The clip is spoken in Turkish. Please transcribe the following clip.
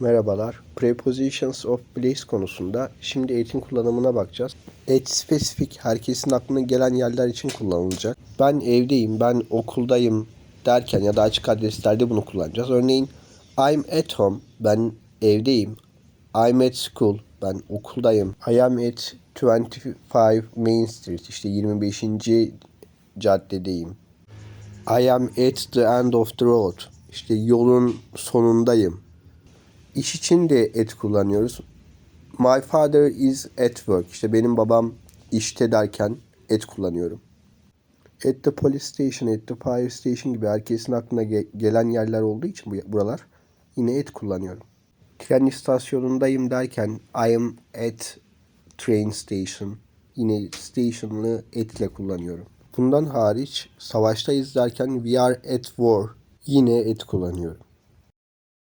Merhabalar. Prepositions of place konusunda şimdi etin kullanımına bakacağız. Et spesifik herkesin aklına gelen yerler için kullanılacak. Ben evdeyim, ben okuldayım derken ya da açık adreslerde bunu kullanacağız. Örneğin I'm at home, ben evdeyim. I'm at school, ben okuldayım. I am at 25 Main Street, işte 25. caddedeyim. I am at the end of the road. İşte yolun sonundayım. İş için de et kullanıyoruz. My father is at work. İşte benim babam işte derken et kullanıyorum. At the police station, at the fire station gibi herkesin aklına ge- gelen yerler olduğu için bu buralar yine et kullanıyorum. Tren istasyonundayım derken I am at train station. Yine station'lı etle kullanıyorum. Bundan hariç savaştayız derken we are at war. Yine et kullanıyorum.